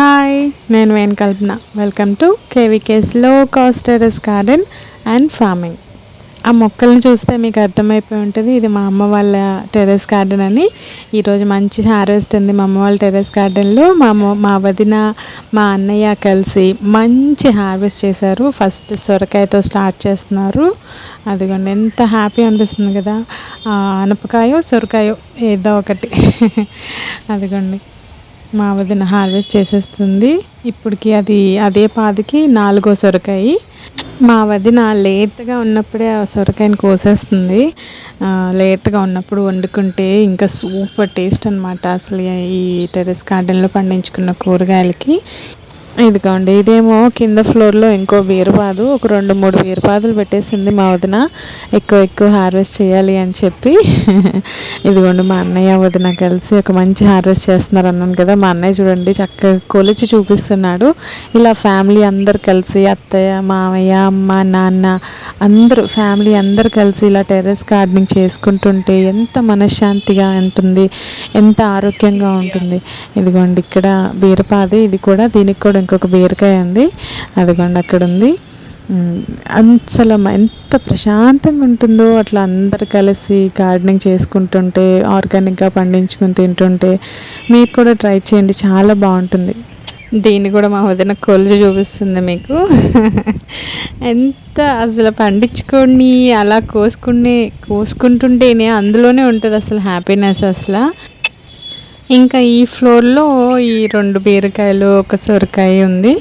Hi నేను Venu Kalpana. Welcome to కేవీకేస్లో కాస్ట్ గార్డెన్ అండ్ ఫార్మింగ్ ఆ మొక్కల్ని చూస్తే మీకు అర్థమైపోయి ఉంటుంది ఇది మా అమ్మ వాళ్ళ టెర్రస్ గార్డెన్ అని. ఈరోజు మంచి హార్వెస్ట్ ఉంది మా అమ్మ వాళ్ళ టెర్రస్ గార్డెన్లో మా అమ్మ మా వదిన మా అన్నయ్య కలిసి మంచి హార్వెస్ట్ చేశారు. ఫస్ట్ సొరకాయతో స్టార్ట్ చేస్తున్నారు. అదిగోండి ఎంత హ్యాపీ అనిపిస్తుంది కదా. అనపకాయో సొరకాయో ఏదో ఒకటి. అదిగోండి. మా వదిన హార్వెస్ట్ చేసేస్తుంది. ఇప్పటికి అది అదే పాదికి నాలుగో సొరకాయ. మా వదిన లేతగా ఉన్నప్పుడే ఆ సొరకాయని కోసేస్తుంది. లేతగా ఉన్నప్పుడు వండుకుంటే ఇంకా సూపర్ టేస్ట్ అనమాట అసలు ఈ టెరెస్ గార్డెన్లో పండించుకున్న కూరగాయలకి. ఇదిగోండి ఇదేమో కింద ఫ్లోర్లో ఇంకో బీరపాదు ఒక రెండు మూడు బీరపాదులు పెట్టేసింది మా వదిన. ఎక్కువ ఎక్కువ హార్వెస్ట్ చేయాలి అని చెప్పి. ఇదిగోండి మా అన్నయ్య వదిన కలిసి ఒక మంచి హార్వెస్ట్ చేస్తున్నారు అన్నాను కదా. మా అన్నయ్య చూడండి చక్కగా కొలిచి చూపిస్తున్నాడు. ఇలా ఫ్యామిలీ అందరు కలిసి అత్తయ్య మామయ్య అమ్మ నాన్న అందరూ ఫ్యామిలీ అందరు కలిసి ఇలా టెర్రస్ గార్డెనింగ్ చేసుకుంటుంటే ఎంత మనశ్శాంతిగా ఉంటుంది ఎంత ఆరోగ్యంగా ఉంటుంది. ఇదిగోండి ఇక్కడ బీరపాది ఇది కూడా దీనికి కూడా ఇంకొక బీరకాయ ఉంది. అదిగోండి అక్కడ ఉంది అసలు ఎంత ప్రశాంతంగా ఉంటుందో అట్లా అందరు కలిసి గార్డెనింగ్ చేసుకుంటుంటే ఆర్గానిక్గా పండించుకుని తింటుంటే మీరు కూడా ట్రై చేయండి. చాలా బాగుంటుంది. దీన్ని కూడా మా వదిన కొలిచి చూపిస్తుంది మీకు. ఎంత అసలు పండించుకొని అలా కోసుకునే కోసుకుంటుంటేనే అందులోనే ఉంటుంది అసలు హ్యాపీనెస్ అసలు. ఇంకా ఈ ఫ్లోర్లో ఈ రెండు బీరకాయలు ఒక సొరకాయ ఉంది.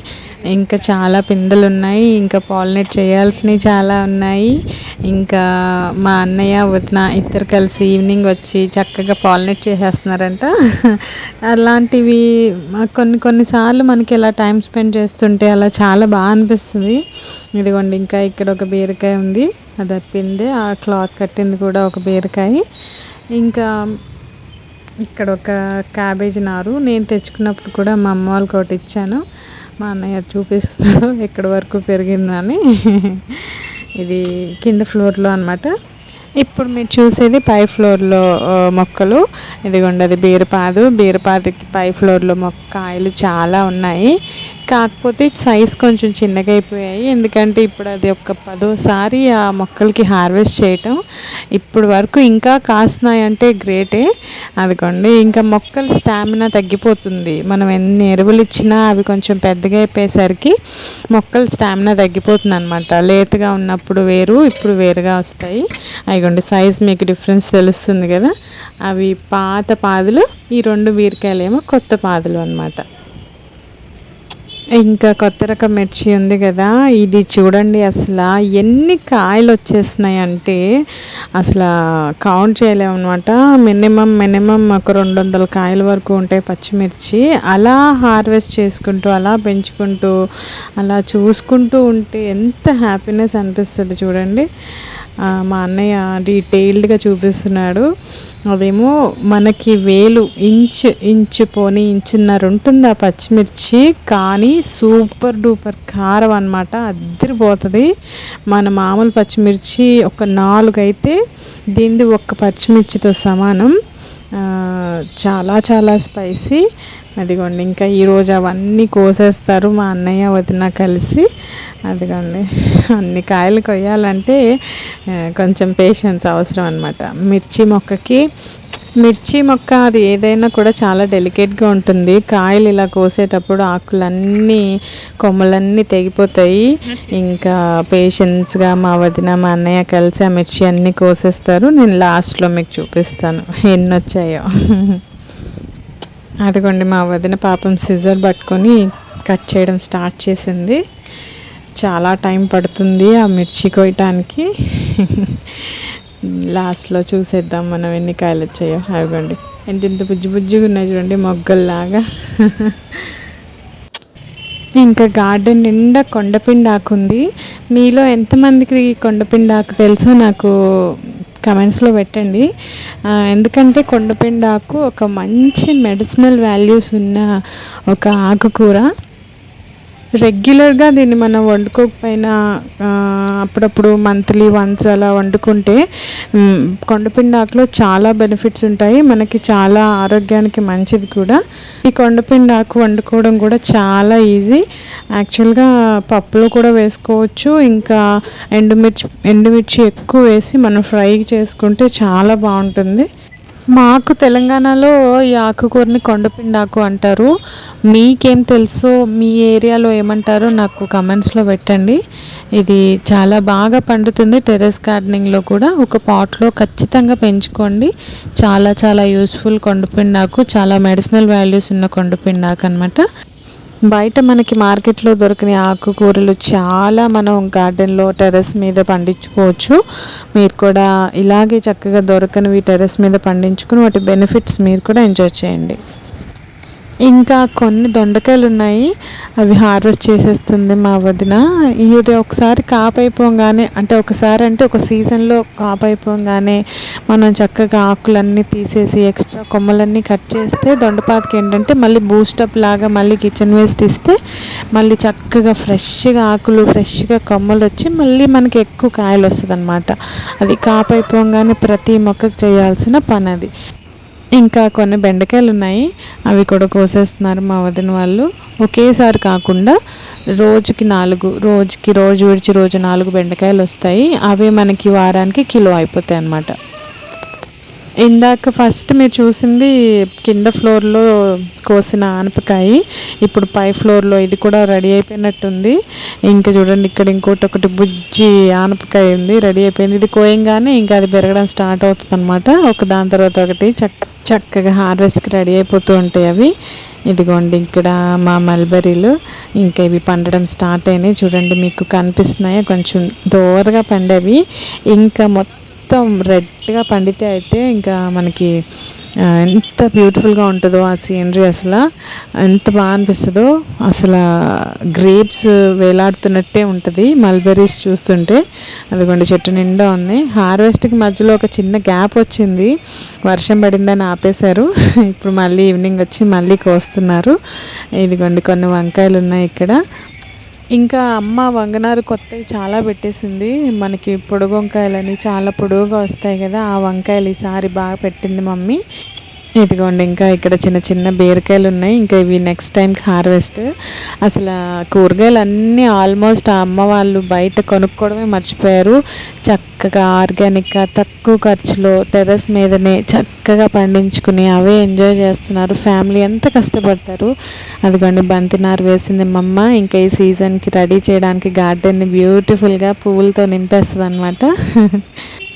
ఇంకా చాలా పిందెలు ఉన్నాయి ఇంకా పాలినేట్ చేయాల్సినవి చాలా ఉన్నాయి. ఇంకా మా అన్నయ్య వదిన ఇద్దరు కలిసి ఈవినింగ్ వచ్చి చక్కగా పాలినేట్ చేసేస్తున్నారంట. అలాంటివి కొన్ని కొన్నిసార్లు మనకి ఇలా టైం స్పెండ్ చేస్తుంటే అలా చాలా బాగా అనిపిస్తుంది. ఇదిగోండి ఇంకా ఇక్కడ ఒక బీరకాయ ఉంది. అది అప్పింది ఆ క్లాత్ కట్టింది కూడా ఒక బీరకాయ. ఇంకా ఇక్కడ ఒక క్యాబేజీ నారు. నేను తెచ్చుకున్నప్పుడు కూడా మా అమ్మ వాళ్ళకి ఒకటి ఇచ్చాను. మా అన్నయ్య చూపిస్తున్నాడు. ఎక్కడి వరకు పెరిగిందని. ఇది కింద ఫ్లోర్లో అనమాట ఇప్పుడు మీరు చూసేది పై ఫ్లోర్లో మొక్కలు. ఇదిగోండి అది బీరపాదు. బీరపాదుకి పై ఫ్లోర్లో మొక్క కాయలు చాలా ఉన్నాయి. కాకపోతే సైజ్ కొంచెం చిన్నగా అయిపోయాయి. ఎందుకంటే ఇప్పుడు అది ఒక పదోసారి ఆ మొక్కలకి హార్వెస్ట్ చేయటం ఇప్పుడు వరకు ఇంకా కాస్తున్నాయంటే గ్రేటే అదిగోండి ఇంకా మొక్కల స్టామినా తగ్గిపోతుంది. మనం ఎన్ని ఎరువులు ఇచ్చినా అవి కొంచెం పెద్దగా అయిపోయేసరికి మొక్కల స్టామినా తగ్గిపోతుంది అనమాట లేతగా ఉన్నప్పుడు వేరు ఇప్పుడు వేరుగా వస్తాయి. అదిగోండి సైజ్ మీకు డిఫరెన్స్ తెలుస్తుంది కదా. అవి పాత పాదులు ఈ రెండు బీరకాయలేమో కొత్త పాదులు అనమాట ఇంకా కొత్త రకం మిర్చి ఉంది కదా ఇది చూడండి అసలు ఎన్ని కాయలు వచ్చేసినాయి అంటే అసలు కౌంట్ చేయలేమన్నమాట. మినిమం మినిమం ఒక రెండు వందల కాయల వరకు ఉంటాయి పచ్చిమిర్చి. అలా హార్వెస్ట్ చేసుకుంటూ అలా పెంచుకుంటూ అలా చూసుకుంటూ ఉంటే ఎంత హ్యాపీనెస్ అనిపిస్తుంది చూడండి. మా అన్నయ్య డీటెయిల్డ్గా చూపిస్తున్నాడు. అదేమో మనకి వేలు ఇంచ్ ఇంచు పోని ఇంచున్నర ఉంటుంది ఆ పచ్చిమిర్చి కానీ సూపర్ డూపర్ కారం అనమాట అద్దరిపోతుంది. మన మామూలు పచ్చిమిర్చి ఒక నాలుగు అయితే దీనిది ఒక్క పచ్చిమిర్చితో సమానం. చాలా చాలా స్పైసీ అదిగోండి ఇంకా ఈరోజు అవన్నీ కోసేస్తారు మా అన్నయ్య వదిన కలిసి. అదిగోండి అన్ని కాయలు కొయ్యాలంటే కొంచెం పేషెన్స్ అవసరం అనమాట మిర్చి మొక్కకి మిర్చి మొక్క అది ఏదైనా కూడా చాలా డెలికేట్గా ఉంటుంది. కాయలు ఇలా కోసేటప్పుడు ఆకులన్నీ కొమ్మలన్నీ తెగిపోతాయి. ఇంకా పేషెన్స్గా మా వదిన మా అన్నయ్య కలిసి ఆ మిర్చి అన్నీ కోసేస్తారు. నేను లాస్ట్లో మీకు చూపిస్తాను. ఎన్ని వచ్చాయో అదిగోండి మా వదిన పాపం సిజర్ పట్టుకొని కట్ చేయడం స్టార్ట్ చేసింది. చాలా టైం పడుతుంది ఆ మిర్చి కోయటానికి. లాస్ట్లో చూసేద్దాం మనం ఎన్ని కాయలు వచ్చాయో. అవిగోండి ఎంత ఇంత బుజ్జి బుజ్జిగా ఉన్నాయి చూడండి మొగ్గల్లాగా. ఇంకా గార్డెన్ నిండా కొండపిండాకు ఉంది. మీలో ఎంతమందికి కొండపిండాకు తెలుసో నాకు కమెంట్స్లో పెట్టండి. ఎందుకంటే కొండపిండాకు ఒక మంచి మెడిసినల్ వాల్యూస్ ఉన్న ఒక ఆకుకూర. రెగ్యులర్గా దీన్ని మనం వండుకోకపోయినా అప్పుడప్పుడు మంత్లీ వన్స్ అలా వండుకుంటే కొండపిండాకులో చాలా బెనిఫిట్స్ ఉంటాయి. మనకి చాలా ఆరోగ్యానికి మంచిది కూడా. ఈ కొండపిండాకు వండుకోవడం కూడా చాలా ఈజీ. యాక్చువల్గా పప్పులో కూడా వేసుకోవచ్చు. ఇంకా ఎండుమిర్చి ఎండుమిర్చి ఎక్కువ వేసి మనం ఫ్రై చేసుకుంటే చాలా బాగుంటుంది. మాకు తెలంగాణలో ఈ ఆకుకూరని కొండపిండాకు అంటారు. మీకేం తెలుసో మీ ఏరియాలో ఏమంటారో నాకు కమెంట్స్లో పెట్టండి. ఇది చాలా బాగా పండుతుంది టెరెస్ గార్డెనింగ్లో కూడా. ఒక పాట్లో ఖచ్చితంగా పెంచుకోండి. చాలా చాలా యూస్ఫుల్ కొండపిండాకు చాలా మెడిసినల్ వాల్యూస్ ఉన్న కొండపిండాకు అనమాట బయట మనకి మార్కెట్లో దొరికిన ఆకుకూరలు చాలా మనం గార్డెన్లో టెర్రస్ మీద పండించుకోవచ్చు. మీరు కూడా ఇలాగే చక్కగా దొరకనివి టెర్రస్ మీద పండించుకుని వాటి బెనిఫిట్స్ మీరు కూడా ఎంజాయ్ చేయండి. ఇంకా కొన్ని దొండకాయలు ఉన్నాయి అవి హార్వెస్ట్ చేసేస్తుంది మా వదిన. ఇది ఒకసారి కాపైపోగానే అంటే ఒకసారి అంటే ఒక సీజన్లో కాపైపోగానే మనం చక్కగా ఆకులన్నీ తీసేసి ఎక్స్ట్రా కొమ్మలన్నీ కట్ చేస్తే దొండపాతకి ఏంటంటే మళ్ళీ బూస్టప్ లాగా మళ్ళీ కిచెన్ వేస్ట్ ఇస్తే మళ్ళీ చక్కగా ఫ్రెష్గా ఆకులు ఫ్రెష్గా కొమ్మలు వచ్చి మళ్ళీ మనకి ఎక్కువ కాయలు వస్తుంది అనమాట అది కాపైపోగానే ప్రతి మొక్కకు చేయాల్సిన పని అది ఇంకా కొన్ని బెండకాయలు ఉన్నాయి అవి కూడా కోసేస్తున్నారు మా వదిన వాళ్ళు. ఒకేసారి కాకుండా రోజుకి నాలుగు రోజుకి రోజు విడిచి రోజు నాలుగు బెండకాయలు వస్తాయి అవి మనకి వారానికి కిలో అయిపోతాయి అన్నమాట ఇందాక ఫస్ట్ మీరు చూసింది కింద ఫ్లోర్లో కోసిన ఆనపకాయ ఇప్పుడు పై ఫ్లోర్లో ఇది కూడా రెడీ అయిపోయినట్టుంది. ఇంకా చూడండి ఇక్కడ ఇంకోటి ఒకటి బుజ్జి ఆనపకాయ ఉంది రెడీ అయిపోయింది. ఇది కోయంగానే ఇంకా అది పెరగడం స్టార్ట్ అవుతుంది అనమాట ఒక దాని తర్వాత ఒకటి చక్క చక్కగా హార్వెస్ట్కి రెడీ అయిపోతూ ఉంటాయి అవి. ఇదిగోండి ఇక్కడ మా మల్బరీలు. ఇంకా ఇవి పండడం స్టార్ట్ అయినాయి. చూడండి మీకు కనిపిస్తున్నాయి? కొంచెం దూరగా పండేవి. ఇంకా మొత్తం మొత్తం రెడ్గా పండితే అయితే ఇంకా మనకి ఎంత బ్యూటిఫుల్గా ఉంటుందో ఆ సీనరీ అసలు. ఎంత బాగా అనిపిస్తుందో. అసలు గ్రేప్స్ వేలాడుతున్నట్టే ఉంటుంది. మల్బెరీస్ చూస్తుంటే. అదిగోండి చెట్టు నిండా ఉన్నాయి. హార్వెస్ట్కి మధ్యలో ఒక చిన్న గ్యాప్ వచ్చింది. వర్షం పడిందని ఆపేశారు. ఇప్పుడు మళ్ళీ ఈవినింగ్ వచ్చి మళ్ళీ కోస్తున్నారు. ఇదిగోండి కొన్ని వంకాయలు ఉన్నాయి ఇక్కడ. ఇంకా అమ్మ వంగనారు కొత్తవి చాలా పెట్టేసింది. మనకి పొడుగు వంకాయలని చాలా పొడుగుగా వస్తాయి కదా ఆ వంకాయలు ఈసారి బాగా పెట్టింది మమ్మీ. ఇదిగోండి ఇంకా ఇక్కడ చిన్న చిన్న బీరకాయలు ఉన్నాయి. ఇంకా ఇవి నెక్స్ట్ టైంకి హార్వెస్ట్ అసలు కూరగాయలు అన్నీ ఆల్మోస్ట్ ఆ అమ్మ వాళ్ళు బయట కొనుక్కోవడమే మర్చిపోయారు. చక్కగా ఆర్గానిక్గా తక్కువ ఖర్చులో టెర్రస్ మీదనే చక్కగా పండించుకుని అవే ఎంజాయ్ చేస్తున్నారు. ఫ్యామిలీ ఎంత కష్టపడతారు. అదిగోండి బంతినారు వేసింది మమ్మ ఇంకా ఈ సీజన్కి రెడీ చేయడానికి గార్డెన్ని బ్యూటిఫుల్గా పువ్వులతో నింపేస్తుంది అనమాట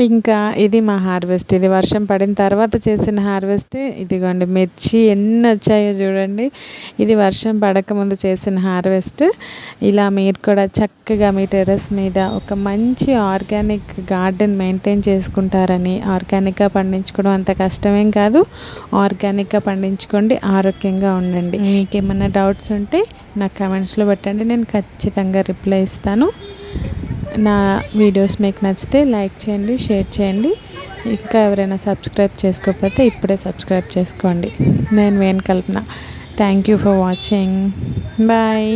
ఇంకా ఇది మా హార్వెస్ట్. ఇది వర్షం పడిన తర్వాత చేసిన హార్వెస్ట్. ఇదిగోండి మిర్చి ఎన్ని వచ్చాయో చూడండి. ఇది వర్షం పడకముందు చేసిన హార్వెస్ట్. ఇలా మీరు కూడా చక్కగా మీ టెర్రస్ మీద ఒక మంచి ఆర్గానిక్ గార్డెన్ మెయింటైన్ చేసుకుంటారని ఆర్గానిక్గా పండించుకోవడం అంత కష్టమేం కాదు. ఆర్గానిక్గా పండించుకోండి ఆరోగ్యంగా ఉండండి. మీకు ఏమైనా డౌట్స్ ఉంటే నాకు కమెంట్స్లో పెట్టండి. నేను ఖచ్చితంగా రిప్లై ఇస్తాను. నా వీడియోస్ మీకు నచ్చితే లైక్ చేయండి షేర్ చేయండి. ఇంకా ఎవరైనా సబ్స్క్రైబ్ చేసుకోకపోతే ఇప్పుడే సబ్స్క్రైబ్ చేసుకోండి. నేను Venu Kalpana. Thank you for watching bye